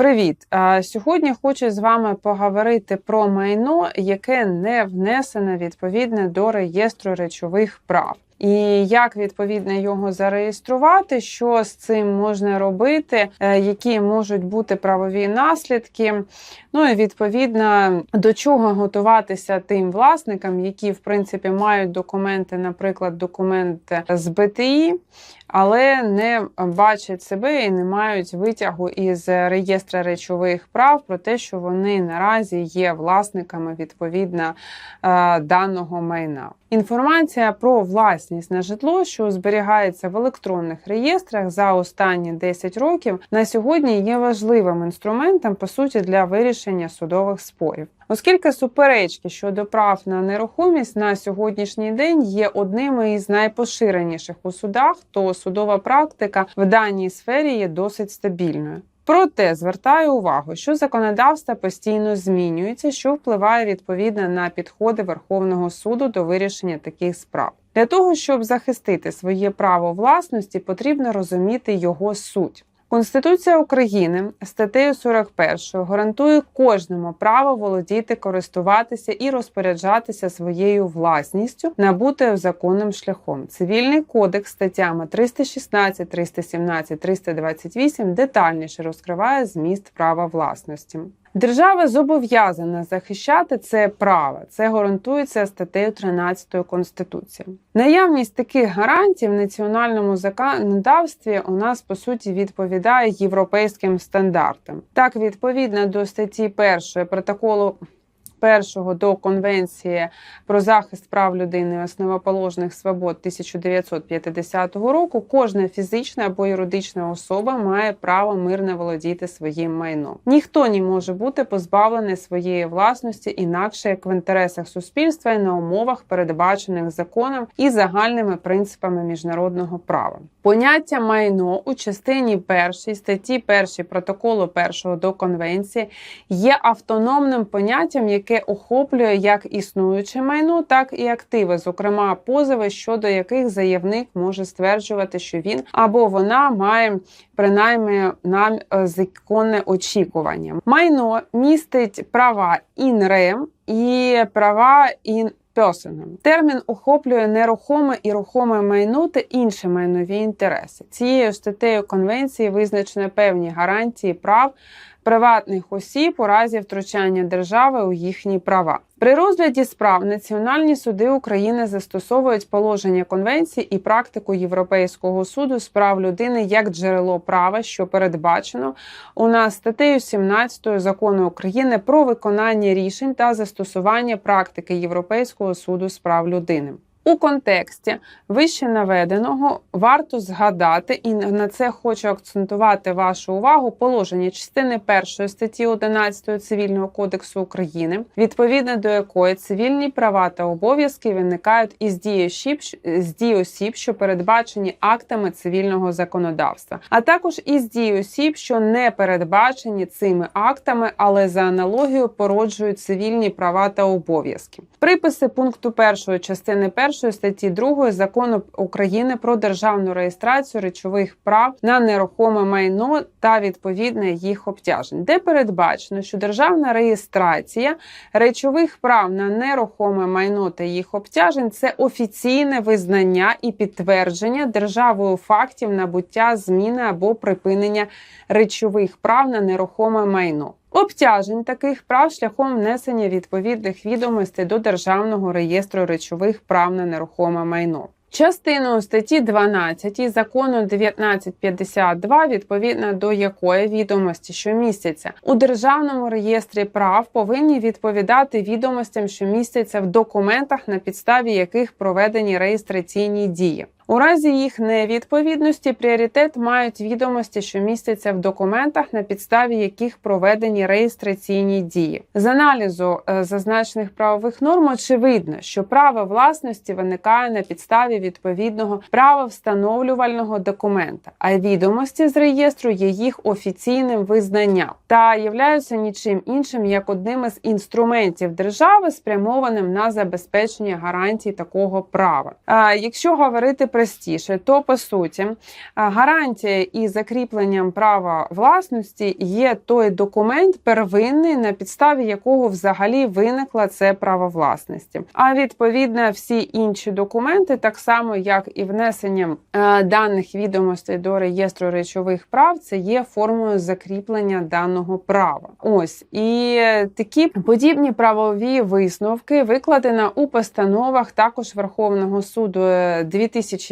Привіт! Сьогодні хочу з вами поговорити про майно, яке не внесене відповідне до реєстру речових прав. І як відповідно його зареєструвати, що з цим можна робити, е, які можуть бути правові наслідки. Ну і відповідно до чого готуватися тим власникам, які в принципі мають документи, наприклад, документи з БТІ, але не бачать себе і не мають витягу із реєстра речових прав про те, що вони наразі є власниками відповідно е, даного майна. Інформація про власність на житло, що зберігається в електронних реєстрах за останні 10 років, на сьогодні є важливим інструментом по суті для вирішення судових спорів. Оскільки суперечки щодо прав на нерухомість на сьогоднішній день є одними із найпоширеніших у судах, то судова практика в даній сфері є досить стабільною. Проте звертаю увагу, що законодавство постійно змінюється, що впливає відповідно на підходи Верховного суду до вирішення таких справ. Для того щоб захистити своє право власності, потрібно розуміти його суть. Конституція України статтею 41 гарантує кожному право володіти, користуватися і розпоряджатися своєю власністю, набутою законним шляхом. Цивільний кодекс статтями 316, 317, 328 детальніше розкриває зміст права власності. Держава зобов'язана захищати це право. Це гарантується статтею 13 Конституції. Наявність таких гарантій в національному законодавстві у нас по суті відповідає європейським стандартам. Так, відповідно до статті 1 протоколу. Першого до Конвенції про захист прав людини і основоположних свобод 1950 року кожна фізична або юридична особа має право мирно володіти своїм майном. Ніхто не може бути позбавлений своєї власності інакше як в інтересах суспільства і на умовах, передбачених законом і загальними принципами міжнародного права. Поняття майно у частині першій статті 1 протоколу першого до конвенції є автономним поняттям, яке охоплює як існуюче майно, так і активи, зокрема позови, щодо яких заявник може стверджувати, що він або вона має принаймні нам е, законне очікування. Майно містить права in rem і права in Personam. Термін охоплює нерухоме і рухоме майно та інші майнові інтереси. Цією статтею конвенції визначено певні гарантії прав приватних осіб у разі втручання держави у їхні права. При розгляді справ національні суди України застосовують положення конвенції і практику Європейського суду з прав людини як джерело права, що передбачено у нас статтею 17 закону України про виконання рішень та застосування практики Європейського суду з прав людини. У контексті вище наведеного варто згадати, і на це хочу акцентувати вашу увагу положення частини 1 статті 11 Цивільного кодексу України, відповідно до якої цивільні права та обов'язки виникають із дії осіб, з дії осіб, що передбачені актами цивільного законодавства, а також із дії осіб, що не передбачені цими актами, але за аналогією породжують цивільні права та обов'язки. Приписи пункту 1 частини 1 статті 2 закону України про державну реєстрацію речових прав на нерухоме майно та відповідне їх обтяжень, де передбачено, що державна реєстрація речових прав на нерухоме майно та їх обтяжень це офіційне визнання і підтвердження державою фактів набуття зміни або припинення речових прав на нерухоме майно. Обтяжень таких прав шляхом внесення відповідних відомостей до Державного реєстру речових прав на нерухоме майно. Частиною статті 12 закону 1952, відповідно до якої відомості, що містяться у державному реєстрі прав, повинні відповідати відомостям, що містяться в документах, на підставі яких проведені реєстраційні дії. У разі їх невідповідності пріоритет мають відомості, що містяться в документах, на підставі яких проведені реєстраційні дії. З аналізу е, зазначених правових норм очевидно, що право власності виникає на підставі відповідного правовстановлювального документа, а відомості з реєстру є їх офіційним визнанням. та являються нічим іншим як одним із інструментів держави, спрямованим на забезпечення гарантій такого права. А якщо говорити простіше, то по суті гарантія і закріпленням права власності є той документ первинний, на підставі якого взагалі виникло це право власності. А відповідно всі інші документи, так само як і внесення е, даних відомостей до реєстру речових прав, це є формою закріплення даного права. Ось і такі подібні правові висновки викладено у постановах також Верховного суду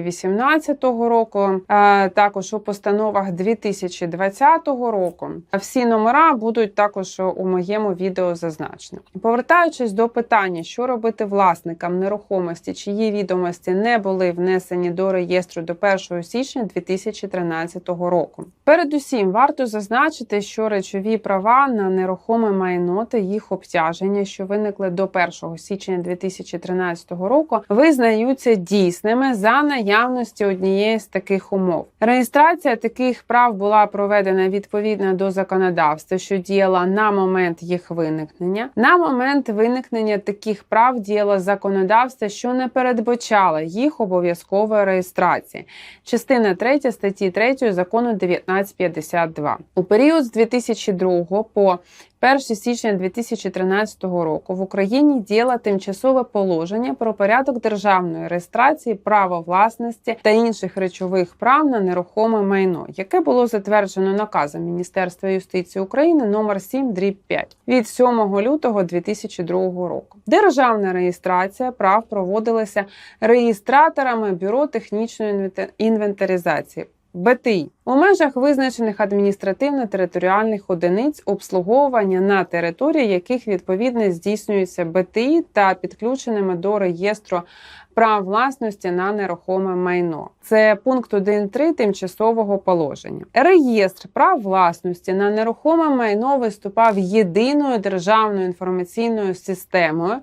2018 року, е, також у постановах 2020 року. Всі номера будуть також у моєму відео зазначені. Повертаючись до питання, що робити власникам нерухомості, чиї відомості не були внесені до реєстру до 1 січня 2013 року. Передусім, варто зазначити, що речові права на нерухоме майно та їх обтяження, що виникли до 1 січня 2013 року, визнаються дійсними за наявності однієї з таких умов. Реєстрація таких прав була проведена відповідно до законодавства, що діяла на момент їх виникнення. На момент виникнення таких прав діяло законодавство, що не передбачало їх обов'язкової реєстрації. Частина 3 статті 3 закону 1952. У період з 2002 по 1 січня 2013 року в Україні діяло тимчасове положення про порядок державної реєстрації права власності та інших речових прав на нерухоме майно, яке було затверджено наказом Міністерства юстиції України номер 7 дріб 5 від 7 лютого 2002 року. Державна реєстрація прав проводилася реєстраторами бюро технічної інвентаризації. БТІ у межах визначених адміністративно-територіальних одиниць обслуговування на території, яких відповідно здійснюється БТІ та підключеними до реєстру прав власності на нерухоме майно. Це пункт 1.3 тимчасового положення. Реєстр прав власності на нерухоме майно виступав єдиною державною інформаційною системою.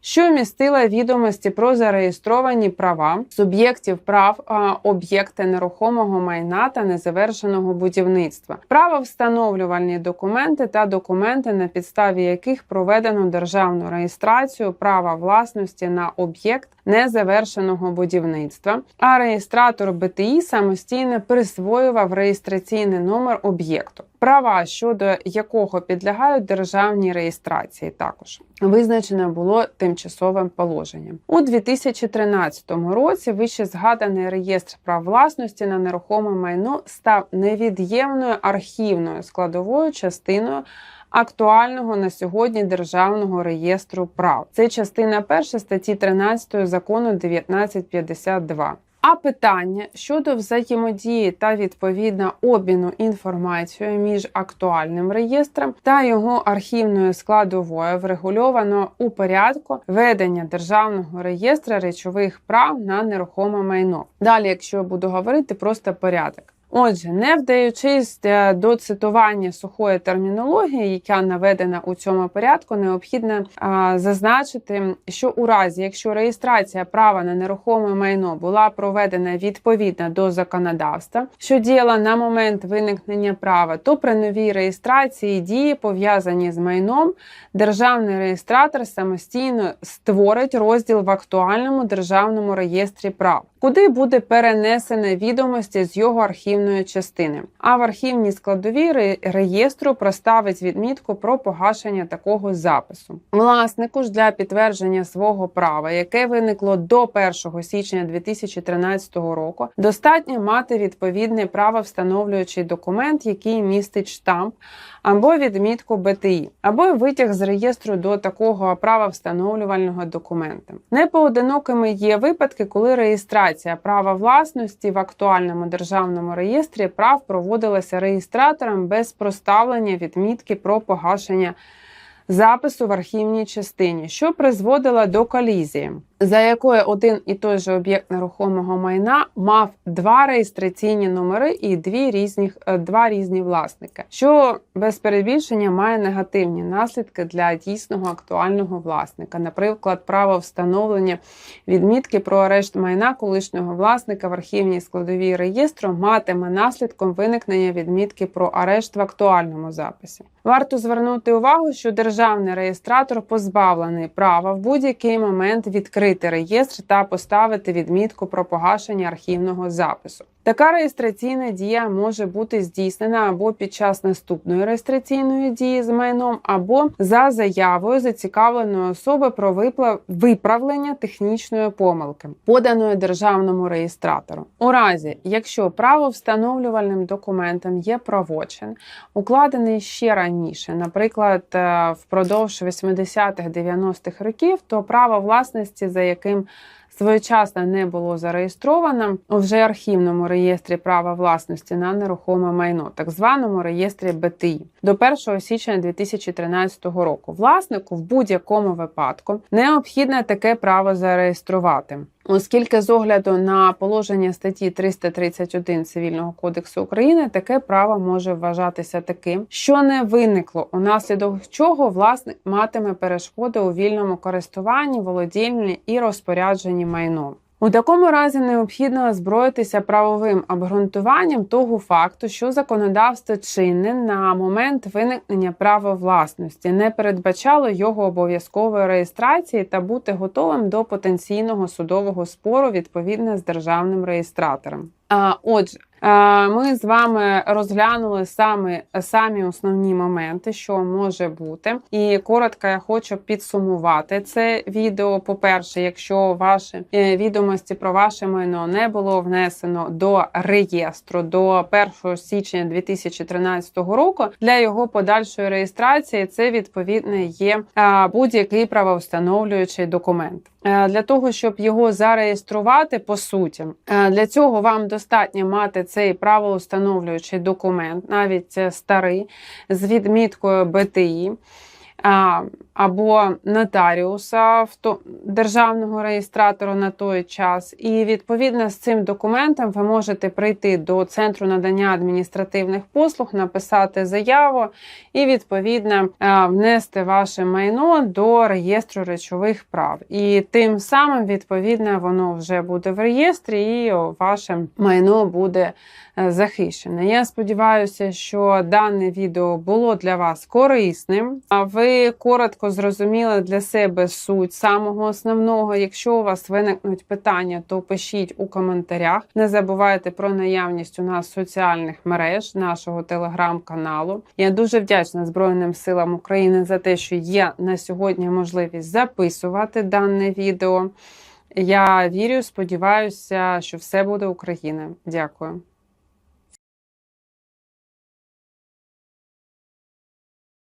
Що містила відомості про зареєстровані права суб'єктів прав об'єкти нерухомого майна та незавершеного будівництва, правовстановлювальні документи та документи, на підставі яких проведено державну реєстрацію права власності на об'єкт незавершеного будівництва, а реєстратор БТІ самостійно присвоював реєстраційний номер об'єкту, права щодо якого підлягають державній реєстрації. Також визначено було тимчасовим положенням у 2013 році. Вище згаданий реєстр прав власності на нерухоме майно став невід'ємною архівною складовою частиною актуального на сьогодні державного реєстру прав. Це частина перша статті 13 закону 1952. А питання щодо взаємодії та відповідно обміну інформацією між актуальним реєстром та його архівною складовою врегульовано у порядку ведення державного реєстру речових прав на нерухоме майно. Далі, якщо я буду говорити, просто порядок. Отже, не вдаючись е, до цитування сухої термінології, яка наведена у цьому порядку, необхідно а, зазначити, що у разі, якщо реєстрація права на нерухоме майно була проведена відповідно до законодавства, що діяла на момент виникнення права, то при новій реєстрації дії, пов'язані з майном, державний реєстратор самостійно створить розділ в актуальному державному реєстрі прав куди буде перенесене відомості з його архівної частини. А в архівній складовій реєстру проставить відмітку про погашення такого запису. Власнику ж для підтвердження свого права, яке виникло до 1 січня 2013 року, достатньо мати відповідний правовстановлюючий документ, який містить штамп або відмітку БТІ, або витяг з реєстру до такого правовстановлювального документа. Непоодинокими є випадки, коли реєстрація права власності в актуальному державному реєстрі прав проводилася реєстратором без проставлення відмітки про погашення запису в архівній частині, що призводило до колізії. За якою один і той же об'єкт нерухомого майна мав два реєстраційні номери і дві різні, е, два різні власники, що без перебільшення має негативні наслідки для дійсного актуального власника, наприклад, право встановлення відмітки про арешт майна колишнього власника в архівній складовій реєстру матиме наслідком виникнення відмітки про арешт в актуальному записі. Варто звернути увагу, що державний реєстратор позбавлений права в будь-який момент відкрити реєстр та поставити відмітку про погашення архівного запису. Така реєстраційна дія може бути здійснена або під час наступної реєстраційної дії з майном, або за заявою зацікавленої особи про виправлення технічної помилки, поданої державному реєстратору. У разі, якщо правовстановлювальним документом є правочин, укладений ще раніше, наприклад, е, впродовж 80-х 90-х років, то право власності, за яким своєчасно не було зареєстровано у вже архівному реєстрі права власності на нерухоме майно, так званому реєстрі БТІ, до 1 січня 2013 року. Власнику в будь-якому випадку необхідно таке право зареєструвати. Оскільки з огляду на положення статті 331 Цивільного кодексу України таке право може вважатися таким, що не виникло, унаслідок чого власник матиме перешкоди у вільному користуванні, володінні і розпорядженні майном. У такому разі необхідно озброїтися правовим обґрунтуванням того факту, що законодавство чинне на момент виникнення права власності не передбачало його обов'язкової реєстрації та бути готовим до потенційного судового спору відповідно з державним реєстратором. А, Отже, ми з вами розглянули саме самі основні моменти, що може бути, і коротко я хочу підсумувати це відео. По-перше, якщо ваші е, відомості про ваше майно не було внесено до реєстру до 1 січня 2013 року, для його подальшої реєстрації це відповідно є е, будь-який правовстановлюючий документ. Е, Для того щоб його зареєструвати, по суті, е, для цього вам достатньо мати цей правоустановлюючий документ, навіть е, старий, з відміткою БТІ. Або нотаріуса державного реєстратора на той час, і відповідно з цим документом ви можете прийти до центру надання адміністративних послуг, написати заяву і відповідно е, внести ваше майно до реєстру речових прав. І тим самим, відповідно, воно вже буде в реєстрі, і ваше майно буде е, захищене. Я сподіваюся, що дане відео було для вас корисним. А ви коротко зрозуміли для себе суть самого основного. Якщо у вас виникнуть питання, то пишіть у коментарях. Не забувайте про наявність у нас соціальних мереж нашого телеграм-каналу. Я дуже вдячна Збройним силам України за те, що є на сьогодні можливість записувати дане відео. Я вірю, сподіваюся, що все буде Україна. Дякую.